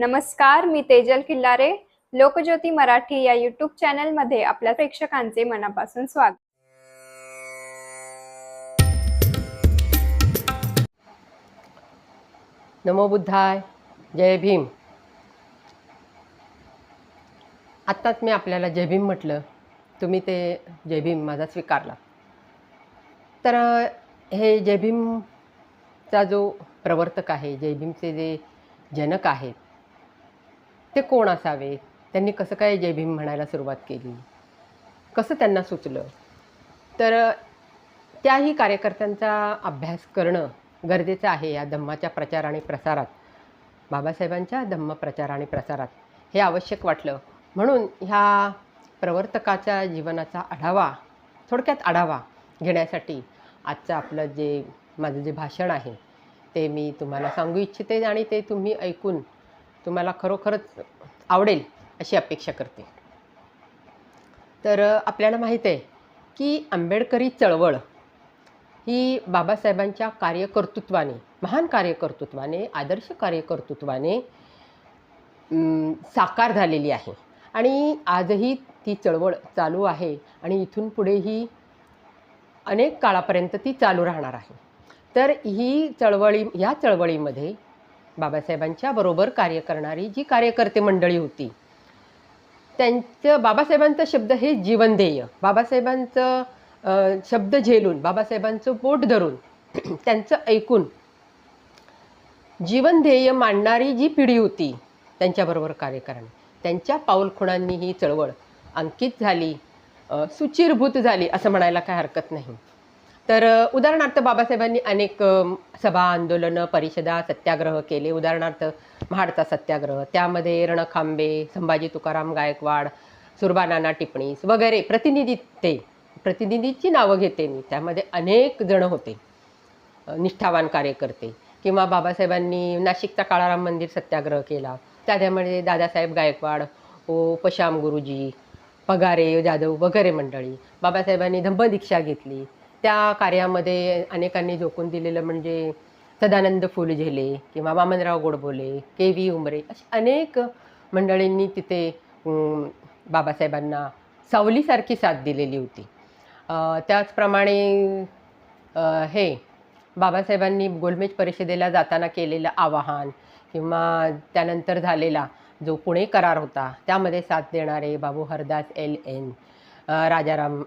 नमस्कार मी तेजल किल्लारे लोकज्योती मराठी या युट्यूब चॅनलमध्ये आपल्या प्रेक्षकांचे मनापासून स्वागत. नमो बुद्धाय जय भीम. आत्ताच मी आपल्याला जय भीम म्हटलं. तुम्ही ते जय भीम माझा स्वीकारला. तर हे जय भीमचा जो प्रवर्तक आहे जय भीमचे जे जनक आहेत ते कोण असावे? त्यांनी कसं काय जय भीम म्हणायला सुरुवात केली? कसं त्यांना सुचलं? तर त्याही कार्यकर्त्यांचा अभ्यास करणं गरजेचं आहे या धम्माच्या प्रचार आणि प्रसारात. बाबासाहेबांच्या धम्म प्रचार आणि प्रसारात हे आवश्यक वाटलं. म्हणून ह्या प्रवर्तकाच्या जीवनाचा आढावा थोडक्यात आढावा घेण्यासाठी आजचं आपलं जे माझं जे भाषण आहे ते मी तुम्हाला सांगू इच्छिते आणि ते तुम्ही ऐकून तुम्हाला खरोखरच आवडेल अशी अपेक्षा करते. तर आपल्याला माहीत आहे की आंबेडकरी चळवळ ही बाबासाहेबांच्या कार्यकर्तृत्वाने महान कार्यकर्तृत्वाने आदर्श कार्यकर्तृत्वाने साकार झालेली आहे. आणि आजही ती चळवळ चालू आहे आणि इथून पुढेही अनेक काळापर्यंत ती चालू राहणार आहे. तर ही चळवळी ह्या चळवळीमध्ये बाबासाहेबांच्या बरोबर कार्य करणारी जी कार्यकर्ते मंडळी होती. त्यांचं बाबासाहेबांचा शब्द हे जीवनध्येय बाबासाहेबांचं शब्द झेलून बाबासाहेबांचं बोट धरून त्यांचं ऐकून जीवनध्येय मांडणारी जी पिढी होती त्यांच्याबरोबर कार्य करणे. त्यांच्या पाऊलखुणांनी ही चळवळ अंकित झाली सुचिरभूत झाली असं म्हणायला काय हरकत नाही. तर उदाहरणार्थ बाबासाहेबांनी अनेक सभा आंदोलनं परिषदा सत्याग्रह केले. उदाहरणार्थ महाडचा सत्याग्रह त्यामध्ये रणखांबे संभाजी तुकाराम गायकवाड सुरबानाना टिपणीस वगैरे प्रतिनिधी ते प्रतिनिधीची नावं घेते मी. त्यामध्ये अनेक जण होते निष्ठावान कार्यकर्ते. किंवा बाबासाहेबांनी नाशिकचा काळाराम मंदिर सत्याग्रह केला. त्याच्यामध्ये दादासाहेब गायकवाड ओ पशाम गुरुजी पगारे जाधव वगैरे मंडळी. बाबासाहेबांनी धम्मदीक्षा घेतली. त्या कार्यामध्ये अनेकांनी झोकून दिलेलं म्हणजे सदानंद फुलझेले किंवा वामनराव गोडबोले के व्ही उमरे अशी अनेक मंडळींनी तिथे बाबासाहेबांना सावलीसारखी साथ दिलेली होती. त्याचप्रमाणे हे बाबासाहेबांनी गोलमेज परिषदेला जाताना केलेलं आवाहन किंवा त्यानंतर झालेला जो पुणे करार होता त्यामध्ये साथ देणारे बाबू हरदास एल एन राजाराम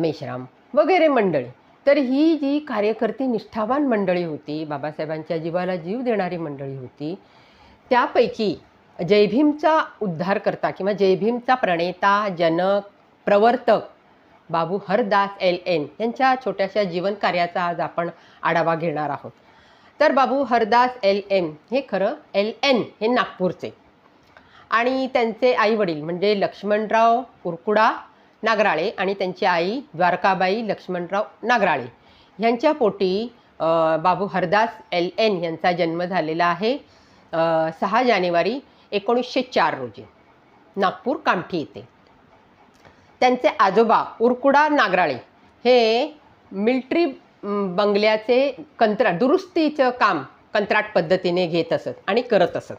मेश्राम वगैरे मंडळी. तर ही जी कार्यकर्ती निष्ठावान मंडळी होती बाबासाहेबांच्या जीवाला जीव देणारी मंडळी होती त्यापैकी जयभीमचा उद्धारकर्ता किंवा जयभीमचा प्रणेता जनक प्रवर्तक बाबू हरदास एल एन यांच्या छोट्याशा जीवनकार्याचा आज आपण आढावा घेणार आहोत. तर बाबू हरदास एल एन हे खरं एल एन हे नागपूरचे. आणि त्यांचे आईवडील म्हणजे लक्ष्मणराव कुरकुडा नागराळे आणि त्यांची आई द्वारकाबाई लक्ष्मणराव नागराळे. यांच्या पोटी बाबू हरदास एल एन यांचा जन्म झालेला आहे सहा जानेवारी एकोणीसशे चार रोजी. नागपूर कामठी येथे. त्यांचे आजोबा उरकुडा नागराळे हे मिल्ट्री बंगल्याचे कंत्राट दुरुस्तीचं काम कंत्राट पद्धतीने घेत असत आणि करत असत.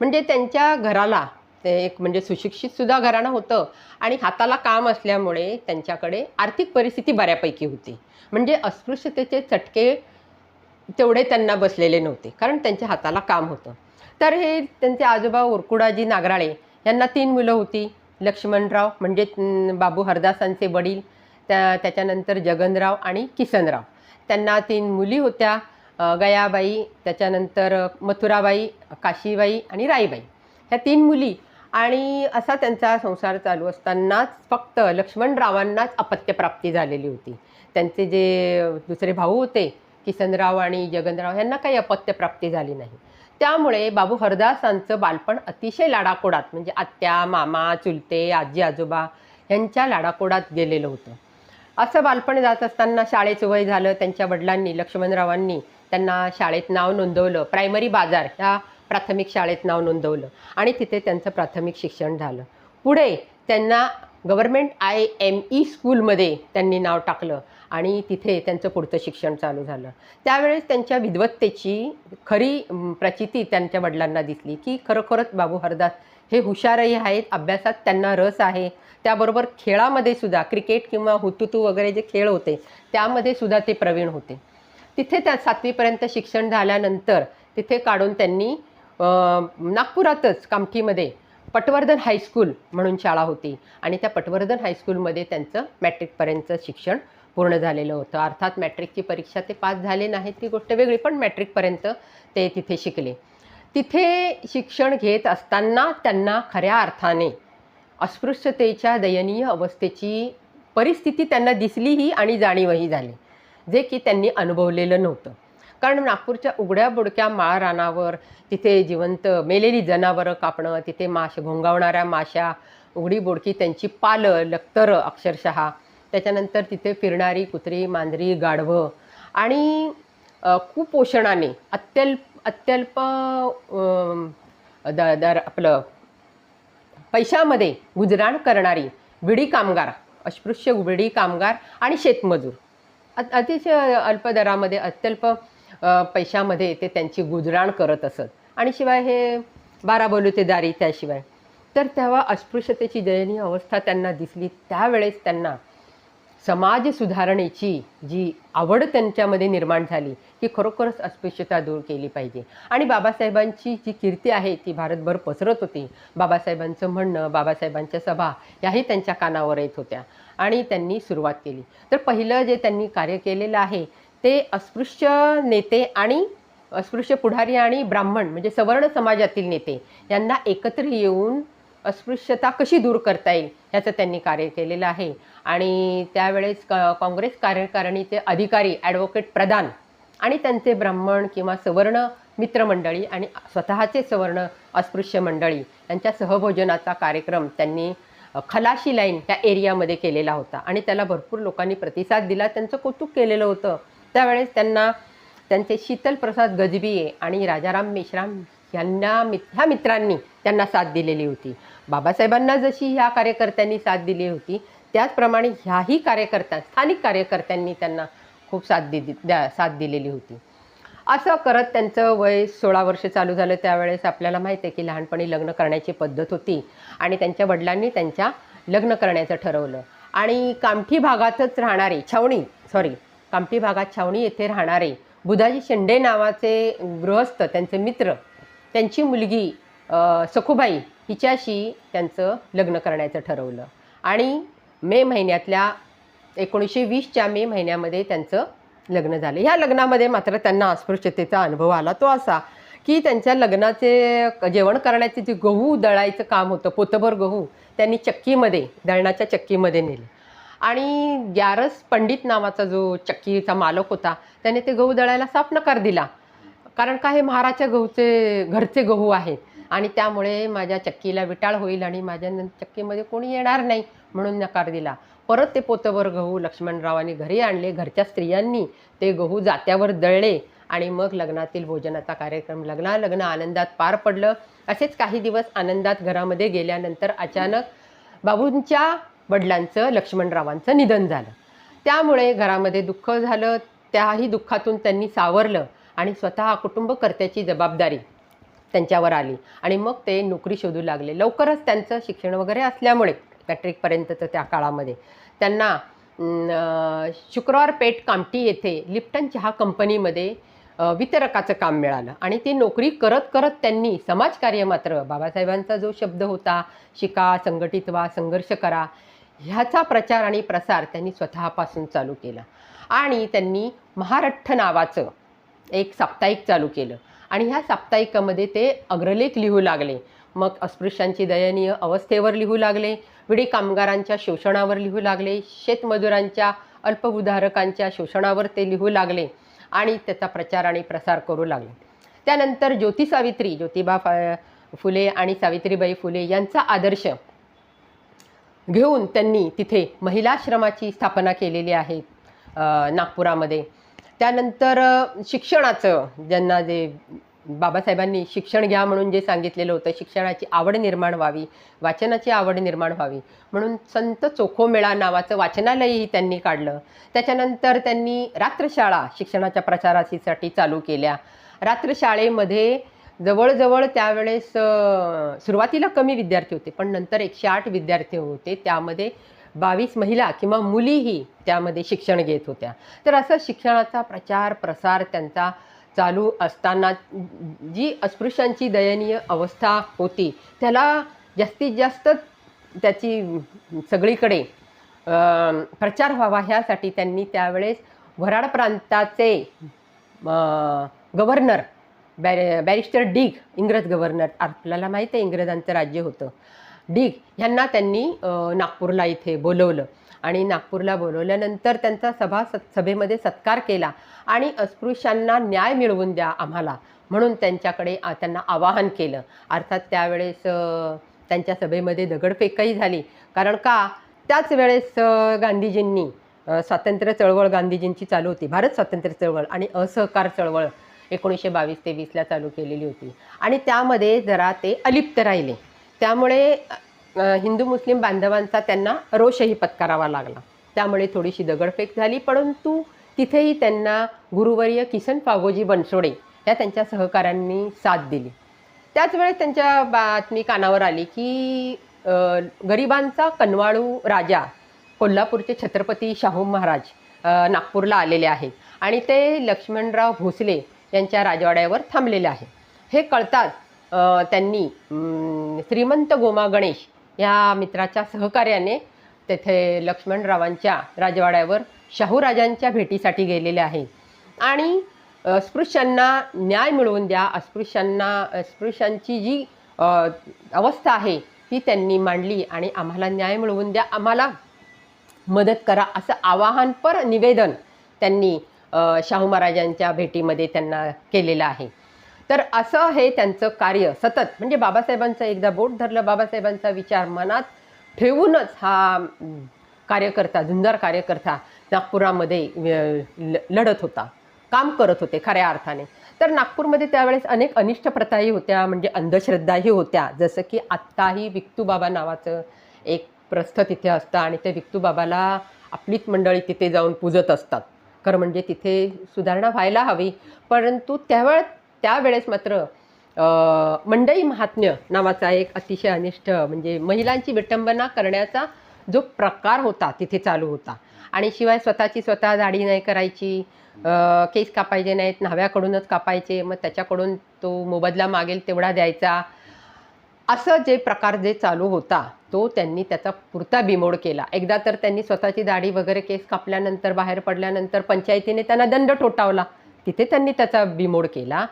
म्हणजे त्यांच्या घराला ते एक म्हणजे सुशिक्षितसुद्धा घराणं होतं. आणि हाताला काम असल्यामुळे त्यांच्याकडे आर्थिक परिस्थिती बऱ्यापैकी होती. म्हणजे अस्पृश्यतेचे चटके तेवढे त्यांना बसलेले नव्हते. कारण त्यांच्या हाताला काम होतं. तर हे त्यांचे आजोबा उरकुडाजी नागराळे यांना तीन मुलं होती. लक्ष्मणराव म्हणजे बाबू हरदासांचे वडील त्या त्याच्यानंतर जगनराव आणि किसनराव. त्यांना तीन मुली होत्या गयाबाई त्याच्यानंतर मथुराबाई काशीबाई आणि राईबाई ह्या तीन मुली आणि असा त्यांचा संसार चालू असतानाच फक्त लक्ष्मणरावांनाच अपत्यप्राप्ती झालेली होती. त्यांचे जे दुसरे भाऊ होते किसनराव आणि जगनराव यांना काही अपत्यप्राप्ती झाली नाही. त्यामुळे बाबू हरदासांचं बालपण अतिशय लाडाकोडात म्हणजे आत्या मामा चुलते आजी आजोबा यांच्या लाडाकोडात गेलेलं होतं. असं बालपण जात असताना शाळेचं वय झालं त्यांच्या वडिलांनी लक्ष्मणरावांनी त्यांना शाळेत नाव नोंदवलं. प्रायमरी बाजार ह्या प्राथमिक शाळेत नाव नोंदवलं आणि तिथे त्यांचं प्राथमिक शिक्षण झालं. पुढे त्यांना गव्हर्मेंट आय एम ई स्कूलमध्ये त्यांनी नाव टाकलं आणि तिथे त्यांचं पुढचं शिक्षण चालू झालं. त्यावेळेस त्यांच्या विद्वत्तेची खरी प्रचिती त्यांच्या वडिलांना दिसली की खरोखरच बाबू हरदास हे हुशारही आहेत अभ्यासात त्यांना रस आहे. त्याबरोबर खेळामध्ये सुद्धा क्रिकेट किंवा हुतुतू वगैरे जे खेळ होते त्यामध्ये सुद्धा ते प्रवीण होते. तिथे त्या सातवीपर्यंत शिक्षण झाल्यानंतर तिथे काढून त्यांनी नागपुरातच कामठीमध्ये पटवर्धन हायस्कूल म्हणून शाळा होती. आणि त्या पटवर्धन हायस्कूलमध्ये त्यांचं मॅट्रिकपर्यंतचं शिक्षण पूर्ण झालेलं होतं. अर्थात मॅट्रिकची परीक्षा ते पास झाले नाहीत ती गोष्ट वेगळी पण मॅट्रिकपर्यंत ते तिथे शिकले. तिथे शिक्षण घेत असताना त्यांना खऱ्या अर्थाने अस्पृश्यतेच्या दयनीय अवस्थेची परिस्थिती त्यांना दिसलीही आणि जाणीवही झाली जे की त्यांनी अनुभवलेलं नव्हतं. कारण नागपूरच्या उघड्या बुडक्या माळ रानावर तिथे जिवंत मेलेली जनावरं कापणं तिथे माश घोंगावणाऱ्या माशा उघडी बुडकी त्यांची पालं लक्तरं अक्षरशः. त्याच्यानंतर तिथे फिरणारी कुत्री मांजरी गाढवं. आणि कुपोषणाने अत्यल्प अत्यल्प द दर आपलं पैशामध्ये गुजराण करणारी विडी कामगार अस्पृश्य विडी कामगार आणि शेतमजूर. अतिशय अल्प दरामध्ये अत्यल्प पैशामध्ये ते त्यांची गुजराण करत असत. आणि शिवाय हे बारा बोलुतेदारी त्याशिवाय. तर तेव्हा अस्पृश्यतेची दयनीय अवस्था त्यांना दिसली. त्यावेळेस त्यांना समाज सुधारणेची जी आवड त्यांच्यामध्ये निर्माण झाली की खरोखरच अस्पृश्यता दूर केली पाहिजे. आणि बाबासाहेबांची जी कीर्ती आहे ती भारतभर पसरत होती. बाबासाहेबांचं म्हणणं बाबासाहेबांच्या सभा याही त्यांच्या कानावर येत होत्या. आणि त्यांनी सुरुवात केली. तर पहिलं जे त्यांनी कार्य केलेलं आहे ते अस्पृश्य नेते आणि अस्पृश्य पुढारी आणि ब्राह्मण म्हणजे सवर्ण समाजातील नेते यांना एकत्र येऊन अस्पृश्यता कशी दूर करता येईल ह्याचं त्यांनी कार्य केलेलं आहे. आणि त्यावेळेस क काँग्रेस कार्यकारिणीचे अधिकारी ॲडव्होकेट प्रधान आणि त्यांचे ब्राह्मण किंवा सवर्ण मित्रमंडळी आणि स्वतःचे सवर्ण अस्पृश्य मंडळी यांच्या सहभोजनाचा कार्यक्रम त्यांनी खलाशी लाईन त्या एरियामध्ये केलेला होता. आणि त्याला भरपूर लोकांनी प्रतिसाद दिला. त्यांचं कौतुक केलेलं होतं. त्यावेळेस त्यांना त्यांचे शीतल प्रसाद गजबिये आणि राजाराम मेश्राम यांना मित ह्या मित्रांनी त्यांना साथ दिलेली होती. बाबासाहेबांना जशी ह्या कार्यकर्त्यांनी साथ दिली होती त्याचप्रमाणे ह्याही कार्यकर्त्या स्थानिक कार्यकर्त्यांनी त्यांना खूप साथ दि द्या साथ दिलेली होती. असं करत त्यांचं वय सोळा वर्ष चालू झालं. त्यावेळेस आपल्याला माहिती आहे की लहानपणी लग्न करण्याची पद्धत होती आणि त्यांच्या वडिलांनी त्यांच्या लग्न करण्याचं ठरवलं. आणि कामठी भागातच राहणारे छावणी सॉरी कामठी भागात छावणी येथे राहणारे बुधाजी शेंडे नावाचे गृहस्थ त्यांचे मित्र त्यांची मुलगी सखुबाई हिच्याशी त्यांचं लग्न करण्याचं ठरवलं. आणि मे महिन्यातल्या एकोणीसशे वीसच्या मे महिन्यामध्ये त्यांचं लग्न झालं. ह्या लग्नामध्ये मात्र त्यांना अस्पृश्यतेचा अनुभव आला तो असा की त्यांच्या लग्नाचे जेवण करण्याचे जे गहू दळायचं काम होतं पोतभर गहू त्यांनी चक्कीमध्ये दळणाच्या चक्कीमध्ये नेले. आणि ग्यारस पंडित नावाचा जो चक्कीचा मालक होता त्याने ते गहू दळायला साफ नकार दिला. कारण का हे महाराच्या गहूचे घरचे गहू आहेत. आणि त्यामुळे माझ्या चक्कीला विटाळ होईल आणि माझ्या चक्कीमध्ये कोणी येणार नाही म्हणून नकार दिला. परत ते पोतभर गहू लक्ष्मणरावांनी घरी आणले. घरच्या स्त्रियांनी ते गहू जात्यावर दळले आणि मग लग्नातील भोजनाचा कार्यक्रम लग्ना लग्न आनंदात पार पडलं. असेच काही दिवस आनंदात घरामध्ये गेल्यानंतर अचानक बाबूंच्या वडिलांचं लक्ष्मणरावांचं निधन झालं. त्यामुळे घरामध्ये दुःख झालं त्याही दुःखातून त्यांनी सावरलं आणि स्वतः कुटुंबकर्त्याची जबाबदारी त्यांच्यावर आली. आणि मग ते नोकरी शोधू लागले. लवकरच त्यांचं शिक्षण वगैरे असल्यामुळे मॅट्रिकपर्यंतचं त्या काळामध्ये. त्यांना शुक्रवार पेठ कामटी येथे लिप्टन चहा कंपनीमध्ये वितरकाचं काम मिळालं. आणि ती नोकरी करत करत त्यांनी समाजकार्य मात्र बाबासाहेबांचा जो शब्द होता शिका संघटित व्हा संघर्ष करा ह्याचा प्रचार आणि प्रसार त्यांनी स्वतःपासून चालू केला. आणि त्यांनी महारठ्ठ नावाचं एक साप्ताहिक चालू केलं. आणि ह्या साप्ताहिकामध्ये ते अग्रलेख लिहू लागले. मग अस्पृश्यांची दयनीय अवस्थेवर लिहू लागले. विडी कामगारांच्या शोषणावर लिहू लागले. शेतमजुरांच्या अल्पभूधारकांच्या शोषणावर ते लिहू लागले. आणि त्याचा प्रचार आणि प्रसार करू लागले. त्यानंतर ज्योती सावित्री ज्योतिबा फुले आणि सावित्रीबाई फुले यांचा आदर्श घेऊन त्यांनी तिथे महिलाश्रमाची स्थापना केलेली आहे नागपुरामध्ये. त्यानंतर शिक्षणाचं ज्यांना जे बाबासाहेबांनी शिक्षण घ्या म्हणून जे सांगितलेलं होतं शिक्षणाची आवड निर्माण व्हावी वाचनाची आवड निर्माण व्हावी म्हणून संत चोखोमेळा नावाचं वाचनालयही त्यांनी काढलं. त्याच्यानंतर त्यांनी रात्रशाळा शिक्षणाच्या प्रचारासाठी चालू केल्या. रात्रशाळेमध्ये जवळजवळ त्यावेळेस सुरुवातीला कमी विद्यार्थी होते पण नंतर एकशे आठ विद्यार्थी होते. त्यामध्ये बावीस महिला किंवा मुलीही त्यामध्ये शिक्षण घेत होत्या. तर असं शिक्षणाचा प्रचार प्रसार त्यांचा चालू असताना जी अस्पृश्यांची दयनीय अवस्था होती त्याला जास्तीत जास्त त्याची सगळीकडे प्रचार व्हावा ह्यासाठी त्यांनी त्यावेळेस वराड प्रांताचे गव्हर्नर बॅर बॅरिस्टर डीग इंग्रज गव्हर्नर आपल्याला माहीत आहे इंग्रजांचं राज्य होतं. डीग ह्यांना त्यांनी नागपूरला इथे बोलवलं. आणि नागपूरला बोलवल्यानंतर त्यांचा सभा सत सभेमध्ये सत्कार केला. आणि अस्पृश्यांना न्याय मिळवून द्या आम्हाला म्हणून त्यांच्याकडे त्यांना आवाहन केलं. अर्थात त्यावेळेस त्यांच्या सभेमध्ये दगडफेकही झाली. कारण का? त्याच वेळेस गांधीजींनी स्वातंत्र्य चळवळ गांधीजींची चालू होती. भारत स्वातंत्र्य चळवळ आणि असहकार चळवळ. एकोणीसशे बावीस तेवीसला चालू केलेली होती. आणि त्यामध्ये जरा ते अलिप्त राहिले. त्यामुळे हिंदू मुस्लिम बांधवांचा त्यांना रोषही पत्करावा लागला. त्यामुळे थोडीशी दगडफेक झाली परंतु तिथेही त्यांना गुरुवर्य किसन फागोजी बनसोडे या त्यांच्या सहकाऱ्यांनी साथ दिली. त्याच वेळेस त्यांच्या बातमी कानावर आली की गरिबांचा कनवाळू राजा कोल्हापूरचे छत्रपती शाहू महाराज नागपूरला आलेले आहेत. आणि ते लक्ष्मणराव भोसले यांच्या राजवाड्यावर थांबलेले आहे. हे कळताच त्यांनी श्रीमंत गोमा गणेश या मित्राच्या सहकार्याने तेथे लक्ष्मणरावांच्या राजवाड्यावर शाहूराजांच्या भेटीसाठी गेलेले आहे. आणि अस्पृश्यांना न्याय मिळवून द्या अस्पृश्यांना अस्पृश्यांची जी अवस्था आहे ती त्यांनी मांडली आणि आम्हाला न्याय मिळवून द्या आम्हाला मदत करा असं आवाहनपर निवेदन त्यांनी शाहू महाराजांच्या भेटीमध्ये त्यांना केलेलं आहे. तर असं हे त्यांचं कार्य सतत म्हणजे बाबासाहेबांचं एकदा बोट धरलं बाबासाहेबांचा विचार मनात ठेवूनच हा कार्यकर्ता झुंजार कार्यकर्ता नागपुरामध्ये ल- लढत होता काम करत होते खऱ्या अर्थाने. तर नागपूरमध्ये त्यावेळेस अनेक अनिष्ट प्रथाही होत्या म्हणजे अंधश्रद्धाही होत्या. जसं की आत्ताही विक्तूबाबा नावाचं एक प्रस्थ तिथे असतं आणि ते विक्तूबाबाला आपलीच मंडळी तिथे जाऊन पूजत असतात. खरं म्हणजे तिथे सुधारणा व्हायला हवी. परंतु त्यावेळ त्यावेळेस मात्र मंडई महात्म्य नावाचा एक अतिशय अनिष्ट म्हणजे महिलांची विटंबना करण्याचा जो प्रकार होता तिथे चालू होता. आणि शिवाय स्वतःची स्वतः दाढी नाही करायची केस कापायचे नाहीत न्हाव्याकडूनच कापायचे मग त्याच्याकडून तो मोबदला मागेल तेवढा द्यायचा. असं जे प्रकार जे चालू होता तो त्यांनी त्याचा पुरता बिमोड केला. एकदा तर त्यांनी स्वतःची दाढी वगैरे केस कापल्यानंतर बाहेर पडल्यानंतर पंचायतीने त्यांना दंड ठोठावला. तिथे त्यांनी त्याचा बिमोड केला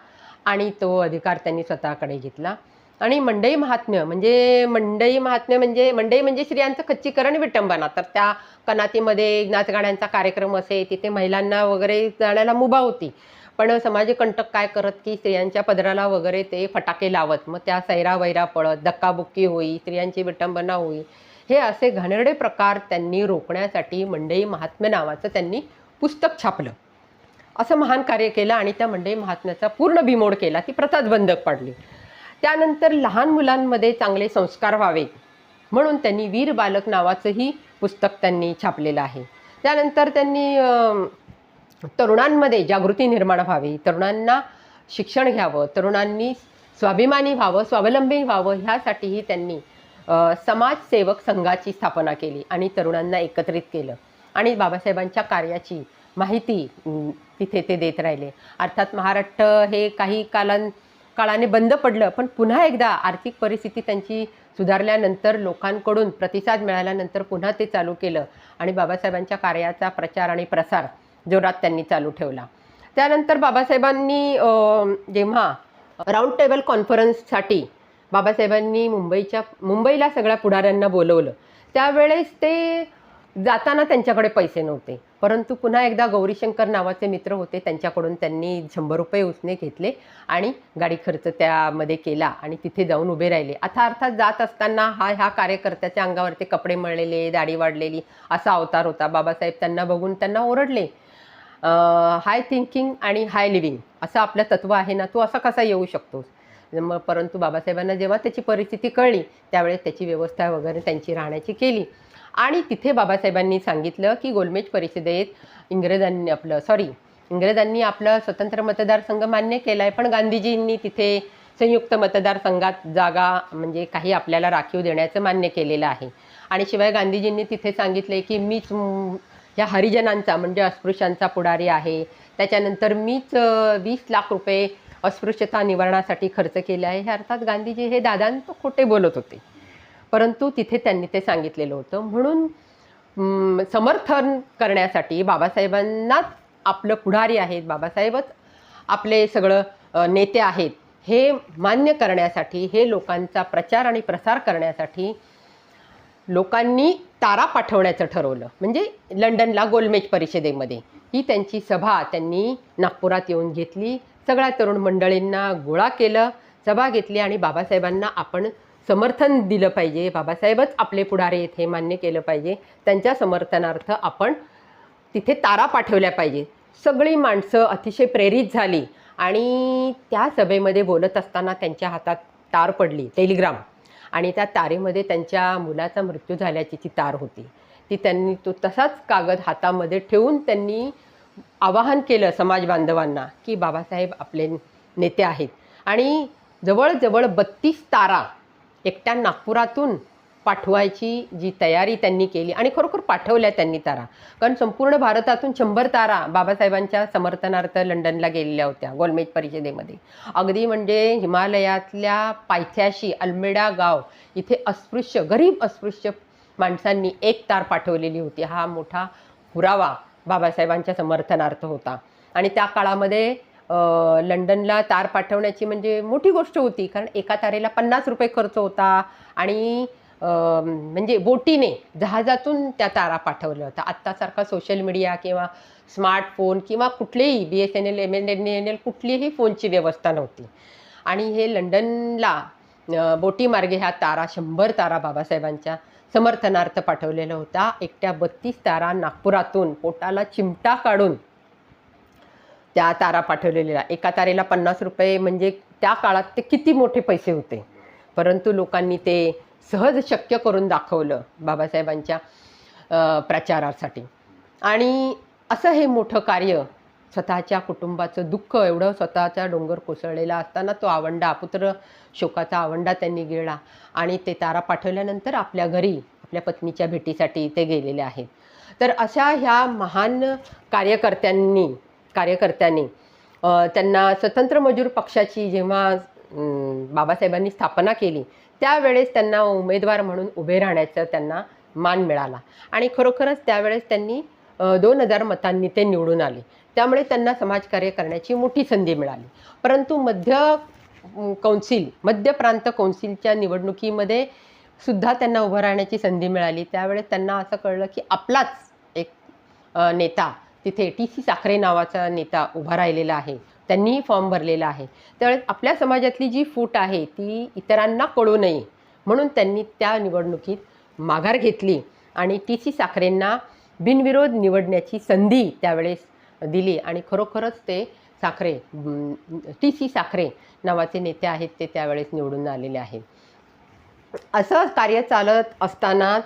आणि तो अधिकार त्यांनी स्वतःकडे घेतला. आणि मंडई महात्म्य म्हणजे मंडई महात्म्य म्हणजे मंडई म्हणजे स्त्रियांचं खच्चीकरण विटंबना. तर त्या कनातीमध्ये नाचगाण्यांचा कार्यक्रम असे तिथे महिलांना वगैरे जाण्याला मुभा होती. पण समाजकंटक काय करत की स्त्रियांच्या पदराला वगैरे ते फटाके लावत मग त्या सैरा वैरा पळत धक्काबुक्की होई स्त्रियांची विटंबना होई हे असे घाणेरडे प्रकार त्यांनी रोखण्यासाठी मंडई महात्म्य नावाचं त्यांनी पुस्तक छापलं. असं महान कार्य केलं आणि त्या मंडई महात्म्याचा पूर्ण बिमोड केला ती प्रथाच बंद पाडली. त्यानंतर लहान मुलांमध्ये चांगले संस्कार व्हावेत म्हणून त्यांनी वीर बालक नावाचंही पुस्तक त्यांनी छापलेलं आहे. त्यानंतर त्यांनी तरुणांमध्ये जागृती निर्माण व्हावी तरुणांना शिक्षण घ्यावं तरुणांनी स्वाभिमानी व्हावं स्वावलंबी व्हावं ह्यासाठीही त्यांनी समाजसेवक संघाची स्थापना केली आणि तरुणांना एकत्रित केलं. आणि बाबासाहेबांच्या कार्याची माहिती तिथे ते देत राहिले. अर्थात महाराष्ट्र हे काही कालां काळाने बंद पडलं पण पुन्हा एकदा आर्थिक परिस्थिती त्यांची सुधारल्यानंतर लोकांकडून प्रतिसाद मिळाल्यानंतर पुन्हा ते चालू केलं. आणि बाबासाहेबांच्या कार्याचा प्रचार आणि प्रसार जोरात त्यांनी चालू ठेवला. त्यानंतर बाबासाहेबांनी जेव्हा राऊंड टेबल कॉन्फरन्ससाठी बाबासाहेबांनी मुंबईच्या मुंबईला सगळ्या पुढाऱ्यांना बोलवलं त्यावेळेस ते जाताना त्यांच्याकडे पैसे नव्हते. परंतु पुन्हा एकदा गौरीशंकर नावाचे मित्र होते त्यांच्याकडून त्यांनी शंभर रुपये उसने घेतले आणि गाडी खर्च त्यामध्ये केला आणि तिथे जाऊन उभे राहिले. आता अर्थात जात असताना हा ह्या कार्यकर्त्याच्या अंगावरती कपडे मळलेले दाढी वाढलेली असा अवतार होता. बाबासाहेब त्यांना बघून त्यांना ओरडले. हाय थिंकिंग आणि हाय लिव्हिंग असं आपलं तत्त्व आहे ना तू असा कसा येऊ शकतोस मग परंतु बाबासाहेबांना जेव्हा त्याची परिस्थिती कळली त्यावेळेस त्याची व्यवस्था वगैरे त्यांची राहण्याची केली. आणि तिथे बाबासाहेबांनी सांगितलं की गोलमेज परिषदेत इंग्रजांनी आपलं सॉरी इंग्रजांनी आपलं स्वतंत्र मतदारसंघ मान्य केला आहे पण गांधीजींनी तिथे संयुक्त मतदारसंघात जागा म्हणजे काही आपल्याला राखीव देण्याचं मान्य केलेलं आहे. आणि शिवाय गांधीजींनी तिथे सांगितले की मीच ह्या हरिजनांचा म्हणजे अस्पृश्यांचा पुढारी आहे. त्याच्यानंतर मीच वीस लाख रुपये अस्पृश्यता निवारणासाठी खर्च केला आहे. हे अर्थात गांधीजी हे दादांत खोटे बोलत होते. परंतु तिथे त्यांनी ते सांगितलेलं होतं. म्हणून समर्थन करण्यासाठी बाबासाहेबांनाच आपलं पुढारी आहेत. बाबासाहेबच आपले सगळं नेते आहेत. हे मान्य करण्यासाठी हे लोकांचा प्रचार आणि प्रसार करण्यासाठी लोकांनी तारा पाठवण्याचं ठरवलं. म्हणजे लंडनला गोलमेज परिषदेमध्ये. ही त्यांची सभा त्यांनी नागपुरात येऊन घेतली. सगळ्या तरुण मंडळींना गोळा केलं. सभा घेतली आणि बाबासाहेबांना आपण समर्थन दिलं पाहिजे. बाबासाहेबच आपले पुढारी आहेत हे मान्य केलं पाहिजे. त्यांच्या समर्थनार्थ आपण तिथे तारा पाठवल्या पाहिजे सगळी माणसं अतिशय प्रेरित झाली आणि त्या सभेमध्ये बोलत असताना त्यांच्या हातात तार पडली. टेलिग्राम. आणि त्या तारेमध्ये त्यांच्या मुलाचा मृत्यू झाल्याची ती तार होती. ती त्यांनी तो तसाच कागद हातामध्ये ठेवून त्यांनी आवाहन केलं समाज बांधवांना की बाबासाहेब आपले नेते आहेत. आणि जवळजवळ बत्तीस तारा एकट्या नागपुरातून पाठवायची जी तयारी त्यांनी केली आणि खरोखर पाठवल्या त्यांनी तारा. कारण संपूर्ण भारतातून शंभर तारा बाबासाहेबांच्या समर्थनार्थ लंडनला गेलेल्या होत्या गोलमेज परिषदेमध्ये. अगदी म्हणजे हिमालयातल्या पायथ्याशी अल्मेडा गाव इथे अस्पृश्य गरीब अस्पृश्य माणसांनी एक तार पाठवलेली होती. हा मोठा पुरावा बाबासाहेबांच्या समर्थनार्थ होता. आणि त्या काळामध्ये लंडनला तार पाठवण्याची म्हणजे मोठी गोष्ट होती. कारण एका तारेला पन्नास रुपये खर्च होता आणि म्हणजे बोटीने जहाजातून त्या तारा पाठवल्या होत्या. आत्तासारखा सोशल मीडिया किंवा स्मार्टफोन किंवा कुठलेही B S N L M N N L कुठलीही फोनची व्यवस्था नव्हती. आणि हे लंडनला बोटीमार्गे ह्या तारा शंभर तारा बाबासाहेबांच्या समर्थनार्थ पाठवलेला होता. एकट्या बत्तीस तारा नागपुरातून पोटाला चिमटा काढून त्या तारा पाठवलेल्या. एका तारेला पन्नास रुपये म्हणजे त्या काळात ते किती मोठे पैसे होते. परंतु लोकांनी ते सहज शक्य करून दाखवलं बाबासाहेबांच्या प्रचारासाठी. आणि असं हे मोठं कार्य स्वतःच्या कुटुंबाचं दुःख एवढं स्वतःचा डोंगर कोसळलेला असताना तो आवंडा पुत्र शोकाचा आवंडा त्यांनी गेला आणि ते तारा पाठवल्यानंतर आपल्या घरी आपल्या पत्नीच्या भेटीसाठी ते गेलेले आहेत. तर अशा ह्या महान कार्यकर्त्यांनी कार्यकर्त्यांनी त्यांना स्वतंत्र मजूर पक्षाची जेव्हा बाबासाहेबांनी स्थापना केली त्यावेळेस त्यांना उमेदवार म्हणून उभे राहण्याचा त्यांना मान मिळाला. आणि खरोखरच त्यावेळेस त्यांनी दोन हजार मतांनी ते निवडून आले. त्यामुळे त्यांना समाजकार्य करण्याची मोठी संधी मिळाली. परंतु मध्य कौन्सिल मध्य प्रांत कौन्सिलच्या निवडणुकीमध्ये सुद्धा त्यांना उभं राहण्याची संधी मिळाली. त्यावेळेस त्यांना असं कळलं की आपलाच एक नेता तिथे टी सी साखरे नावाचा नेता उभा राहिलेला आहे. त्यांनीही फॉर्म भरलेला आहे. त्यावेळेस आपल्या समाजातली जी फूट आहे ती इतरांना कळू नये म्हणून त्यांनी त्या निवडणुकीत माघार घेतली आणि टी सी साखरेंना बिनविरोध निवडण्याची संधी त्यावेळेस दिली आणि खरोखरच ते साखरे टी सी साखरे नावाचे नेते आहेत ते त्यावेळेस निवडून आलेले आहेत. असं कार्य चालत असताना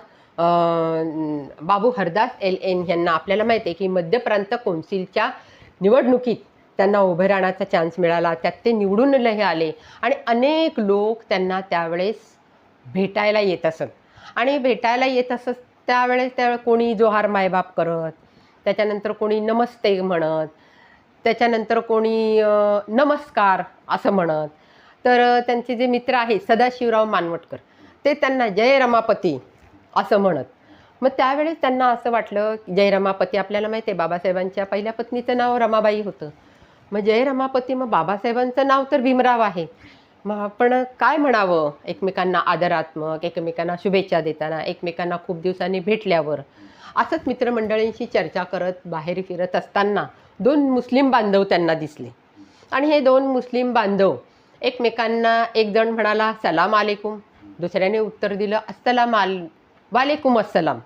बाबू हरदास एल एन यांना आपल्याला माहिती आहे की मध्य प्रांत कौन्सिलच्या निवडणुकीत त्यांना उभे राहण्याचा चान्स मिळाला. त्यात ते निवडूनही आले. आणि अनेक लोक त्यांना त्यावेळेस भेटायला येत असत. आणि भेटायला येत असत त्यावेळेस त्यावेळेस कोणी जोहार मायबाप करत त्याच्यानंतर कोणी नमस्ते म्हणत त्याच्यानंतर कोणी नमस्कार असं म्हणत. तर त्यांचे जे मित्र आहेत सदाशिवराव मानवटकर ते त्यांना जय रमापती असं म्हणत. मग त्यावेळेस त्यांना असं वाटलं जय रमापती आपल्याला माहिती आहे बाबासाहेबांच्या पहिल्या पत्नीचं नाव रमाबाई होतं. मग जय रमापती मग बाबासाहेबांचं नाव तर भीमराव आहे. मग आपण काय म्हणावं एकमेकांना आदरात्मक एकमेकांना शुभेच्छा देताना एकमेकांना खूप दिवसांनी भेटल्यावर? असंच मित्रमंडळींशी चर्चा करत बाहेर फिरत असताना दोन मुस्लिम बांधव त्यांना दिसले. आणि हे दोन मुस्लिम बांधव एकमेकांना एक जण म्हणाला सलाम आलेकुम. दुसऱ्याने उत्तर दिलं अस्सलाम आल वालेकुम अस्सलाम.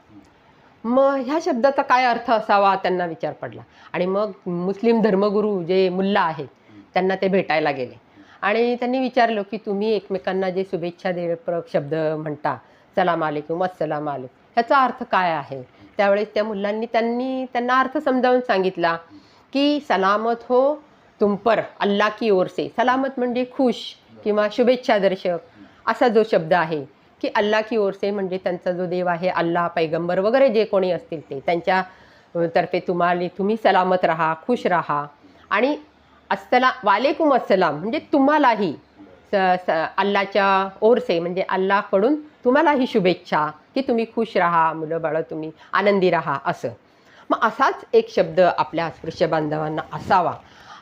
मग ह्या शब्दाचा काय अर्थ असावा त्यांना विचार पडला. आणि मग मुस्लिम धर्मगुरू जे मुल्ला आहेत त्यांना ते भेटायला गेले. आणि त्यांनी विचारलं की तुम्ही एकमेकांना जे शुभेच्छा दे शब्द म्हणता सलाम आलेकुम अस्सलाम आलेकुम ह्याचा अर्थ काय आहे? त्यावेळेस त्या मुलांनी त्यांनी त्यांना अर्थ समजावून सांगितला की सलामत हो तुम पर की ओर से. सलामत म्हणजे खुश किंवा शुभेच्छादर्शक असा जो शब्द आहे. की अल्ला की ओर से म्हणजे त्यांचा जो देव आहे अल्लाह पैगंबर वगैरे जे कोणी असतील ते त्यांच्या तर्फे तुम्हाला तुम्ही सलामत राहा खुश राहा. आणि असला वालेकुम असलाम म्हणजे तुम्हालाही स स अल्लाच्या ओरसे म्हणजे अल्लाकडून तुम्हालाही शुभेच्छा की तुम्ही खुश राहा मुलं बाळं तुम्ही आनंदी राहा असं. मग असाच एक शब्द आपल्या अस्पृश्य बांधवांना असावा.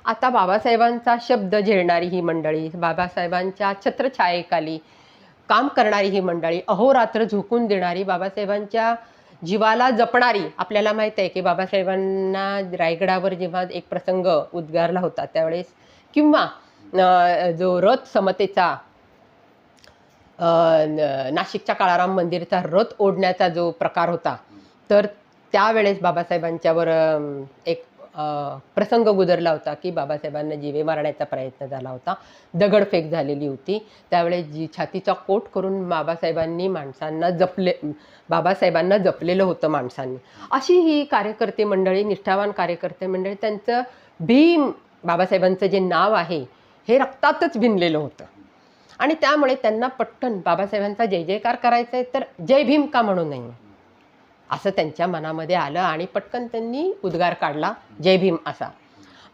आता बाबासाहेबांचा शब्द झेलणारी ही मंडळी बाबासाहेबांच्या छत्रछायेखाली काम करणारी ही मंडळी अहोरात्र झोकून देणारी बाबासाहेबांच्या जीवाला जपणारी आपल्याला माहीत आहे की बाबासाहेबांना रायगडावर जेव्हा एक प्रसंग उद्गारला होता त्यावेळेस किंवा जो रथ समतेचा न- नाशिकच्या काळाराम मंदिरचा रथ ओढण्याचा जो प्रकार होता तर त्यावेळेस बाबासाहेबांच्यावर एक प्रसंग गुजरला होता की बाबासाहेबांना जीवे मारण्याचा प्रयत्न झाला होता. दगडफेक झालेली होती. त्यावेळेस जी छातीचा कोट करून बाबासाहेबांनी माणसांना जपले बाबासाहेबांना जपलेलं होतं माणसांनी. अशी ही कार्यकर्ते मंडळी निष्ठावान कार्यकर्ते मंडळी त्यांचं भीम बाबासाहेबांचं जे नाव आहे हे रक्तातच भिनलेलं होतं. आणि त्यामुळे त्यांना पटकन बाबासाहेबांचा जय जयकार करायचा आहे तर जय भीम का म्हणू नये? असं त्यांच्या मनामध्ये आलं आणि पटकन त्यांनी उद्गार काढला जय भीम असा.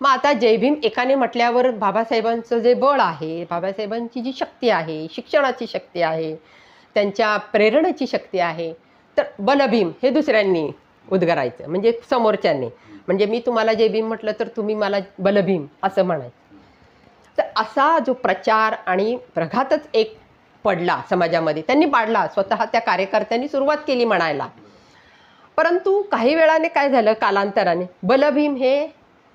मग आता जय भीम एकाने म्हटल्यावर बाबासाहेबांचं जे बळ आहे बाबासाहेबांची जी शक्ती आहे शिक्षणाची शक्ती आहे त्यांच्या प्रेरणेची शक्ती आहे तर बलभीम हे दुसऱ्यांनी उद्गारायचं म्हणजे समोरच्यांनी. म्हणजे मी तुम्हाला जय भीम म्हटलं तर तुम्ही मला बलभीम असं म्हणायचं. तर असा जो प्रचार आणि प्रघातच एक पडला समाजामध्ये त्यांनी पाडला स्वतः त्या कार्यकर्त्यांनी सुरुवात केली म्हणायला. परंतु काही वेळाने काय झालं कालांतराने? बलभीम हे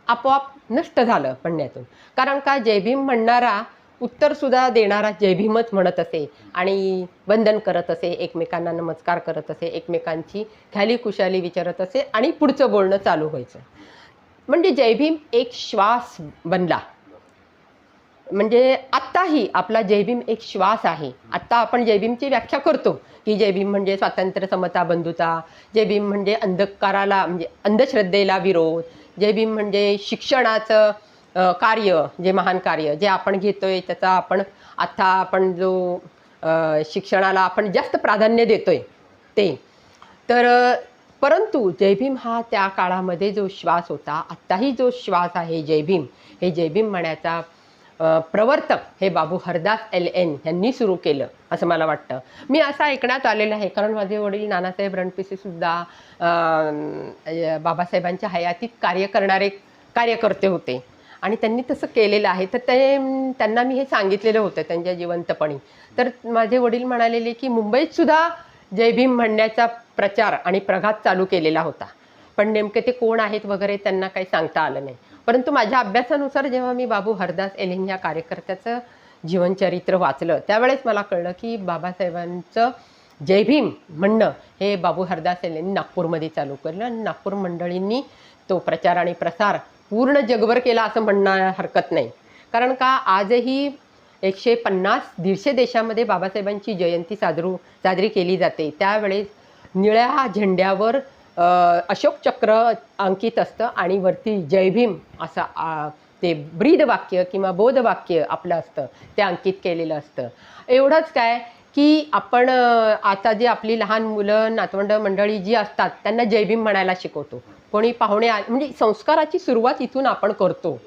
आपोआप नष्ट झालं म्हणण्यातून. कारण का? जयभीम म्हणणारा उत्तरसुद्धा देणारा जयभीमच म्हणत असे आणि वंदन करत असे एकमेकांना नमस्कार करत असे एकमेकांची ख्याली कुशाली विचारत असे आणि पुढचं बोलणं चालू व्हायचं. म्हणजे जयभीम एक श्वास बनला. म्हणजे आत्ताही आपला जयभीम एक श्वास आहे. आत्ता आपण जयभीमची व्याख्या करतो की जयभीम म्हणजे स्वातंत्र्य समता बंधुता जयभीम म्हणजे अंधकाराला म्हणजे अंधश्रद्धेला विरोध जयभीम म्हणजे शिक्षणाचं कार्य जे महान कार्य जे आपण घेतोय त्याचा आपण आत्ता आपण जो शिक्षणाला आपण जास्त प्राधान्य देतोय ते. तर परंतु जयभीम हा त्या काळामध्ये जो श्वास होता आत्ताही जो श्वास आहे जयभीम हे जयभीम म्हणायचा प्रवर्तक हे बाबू हरदास एल एन यांनी सुरू केलं असं मला वाटतं. मी असं ऐकण्यात आलेलं आहे कारण माझे वडील नानासाहेब रणपिसेसुद्धा बाबासाहेबांच्या हयातीत कार्य करणारे कार्यकर्ते होते. आणि त्यांनी तसं केलेलं आहे. तर ते त्यांना मी हे सांगितलेलं होतं त्यांच्या जिवंतपणी. तर माझे वडील म्हणालेले की मुंबईतसुद्धा जय भीम म्हणण्याचा प्रचार आणि प्रघात चालू केलेला होता. पण नेमके ते कोण आहेत वगैरे त्यांना काही सांगता आलं नाही. परंतु माझ्या अभ्यासानुसार जेव्हा मी बाबू हरदास एलेन या कार्यकर्त्याचं जीवनचरित्र वाचलं त्यावेळेस मला कळलं की बाबासाहेबांचं जय भीम म्हणणं हे बाबू हरदास एलेंनी नागपूरमध्ये चालू केलं. आणि नागपूर मंडळींनी तो प्रचार आणि प्रसार पूर्ण जगभर केला असं म्हणणं हरकत नाही. कारण का आजही एकशे पन्नास दीडशे देशामध्ये बाबासाहेबांची जयंती साजरू साजरी केली जाते. त्यावेळेस निळ्या झेंड्यावर अशोक चक्र अंकित असतं आणि वरती जय भीम असं ते ब्रीद वाक्य किंवा बोध वाक्य आपलं असतं ते अंकित केलेलं असतं. एवढंच काय की आपण आता जी आपली लहान मुलं नातवंड मंडळी जी असतात त्यांना जयभीम म्हणायला शिकवतो. कोणी पाहुणे म्हणजे संस्काराची सुरुवात इथून आपण करतो.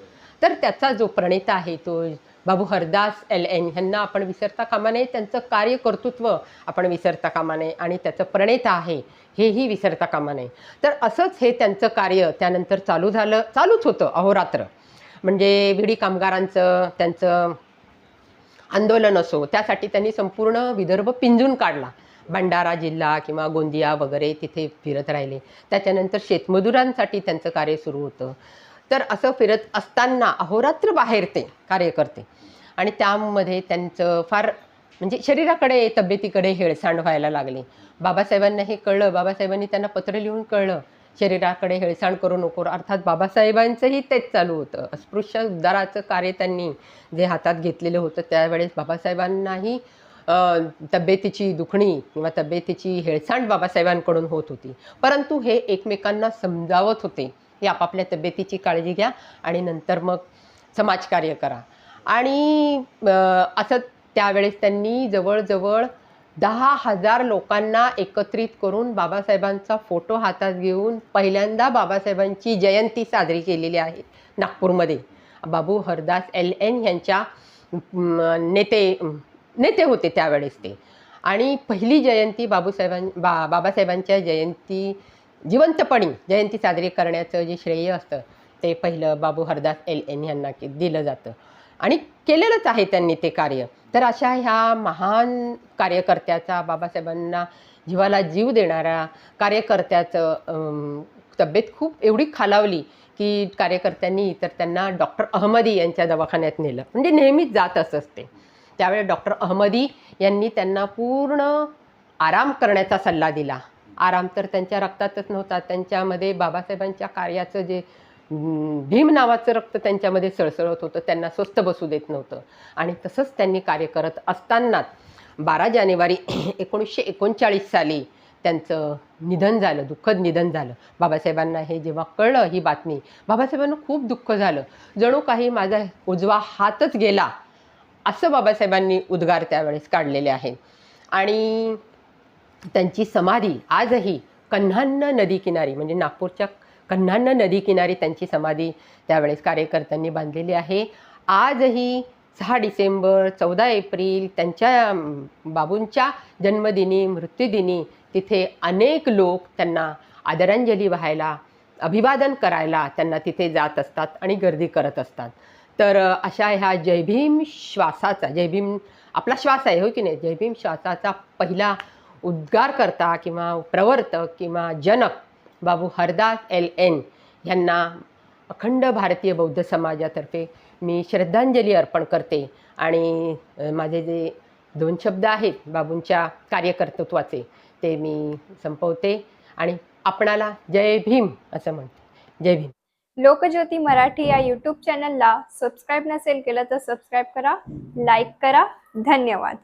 तर त्याचा जो प्रणेता आहे तो बाबू हरदास एल एन ह्यांना आपण विसरता कामा नये. त्यांचं कार्य कर्तृत्व आपण विसरता कामा नये आणि त्याचं प्रणेता आहे हेही विसरता कामा नये. तर असंच हे त्यांचं कार्य त्यानंतर चालू झालं चालूच होतं अहोरात्र. म्हणजे विडी कामगारांचं त्यांचं आंदोलन असो त्यासाठी त्यांनी संपूर्ण विदर्भ पिंजून काढला. भंडारा जिल्हा किंवा गोंदिया वगैरे तिथे फिरत राहिले. त्याच्यानंतर शेतमजुरांसाठी त्यांचं कार्य सुरू होतं. तर असं फिरत असताना अहोरात्र बाहेर ते कार्य करते. आणि त्यामध्ये त्यांचं फार म्हणजे शरीराकडे तब्येतीकडे हेळसांड व्हायला लागली. बाबासाहेबांना हे कळलं बाबासाहेबांनी त्यांना पत्र लिहून कळलं शरीराकडे हेळसांड करू नको. अर्थात बाबासाहेबांचंही तेच चालू होतं. अस्पृश्य उद्धाराचं कार्य त्यांनी जे हातात घेतलेलं होतं त्यावेळेस बाबासाहेबांनाही तब्येतीची दुखणी किंवा तब्येतीची हेळसांड बाबासाहेबांकडून होत होती. परंतु हे एकमेकांना समजावत होते. हे आपापल्या तब्येतीची काळजी घ्या आणि नंतर मग समाजकार्य करा. आणि असं त्यावेळेस त्यांनी जवळजवळ दहा हजार लोकांना एकत्रित करून बाबासाहेबांचा फोटो हातात घेऊन पहिल्यांदा बाबासाहेबांची जयंती साजरी केलेली आहे नागपूरमध्ये. बाबू हरदास एल एन यांच्या नेते नेते होते त्यावेळेस ते. आणि पहिली जयंती बाबूसाहेबां बा बाबासाहेबांच्या जयंती जिवंतपणी जयंती साजरी करण्याचं जे श्रेय असतं ते पहिलं बाबू हरदास एल एन यांना के- दिलं जातं. आणि केलेलंच आहे त्यांनी ते कार्य. तर अशा ह्या महान कार्यकर्त्याचा बाबासाहेबांना जीवाला जीव देणाऱ्या कार्यकर्त्याचं तब्येत खूप एवढी खालावली की कार्यकर्त्यांनी तर त्यांना डॉक्टर अहमदी यांच्या दवाखान्यात नेलं. म्हणजे नेहमीच जात असते त्यावेळेस डॉक्टर अहमदी यांनी त्यांना पूर्ण आराम करण्याचा सल्ला दिला. आराम तर त्यांच्या रक्तातच नव्हता. त्यांच्यामध्ये बाबासाहेबांच्या कार्याचं जे भीम नावाचं रक्त त्यांच्यामध्ये सळसळत होतं. त्यांना स्वस्थ बसू देत नव्हतं. आणि तसंच त्यांनी कार्य करत असतानाच बारा जानेवारी एकोणीसशे एकोणचाळीस साली त्यांचं निधन झालं दुःखद निधन झालं. बाबासाहेबांना हे जेव्हा कळलं ही बातमी बाबासाहेबांना खूप दुःख झालं. जणू काही माझा उजवा हातच गेला असं बाबासाहेबांनी उद्गार त्यावेळेस काढलेले आहेत. आणि त्यांची समाधी आजही कन्हान्न नदी किनारी म्हणजे नागपूरच्या कन्हान्न नदी किनारी त्यांची समाधी त्यावेळेस कार्यकर्त्यांनी बांधलेली आहे. आजही सहा डिसेंबर चौदा एप्रिल त्यांच्या बाबूंच्या जन्मदिनी मृत्यूदिनी तिथे अनेक लोक त्यांना आदरांजली व्हायला अभिवादन करायला त्यांना तिथे जात असतात आणि गर्दी करत असतात. तर अशा ह्या जयभीम श्वासाचा जयभीम आपला श्वास आहे हो की नाही? जयभीम श्वासाचा पहिला उद्गारकर्ता किंवा प्रवर्तक किंवा जनक बाबू हरदास एल एन यांना अखंड भारतीय बौद्ध समाजातर्फे मी श्रद्धांजली अर्पण करते. आणि माझे जे दोन शब्द आहेत बाबूंच्या कार्यकर्तृत्वाचे ते मी संपवते. आणि आपणाला जय भीम असं म्हणते. जय भीम. लोकज्योती मराठी या यूट्यूब चॅनलला सबस्क्राईब नसेल केलं तर सबस्क्राईब करा लाईक करा. धन्यवाद.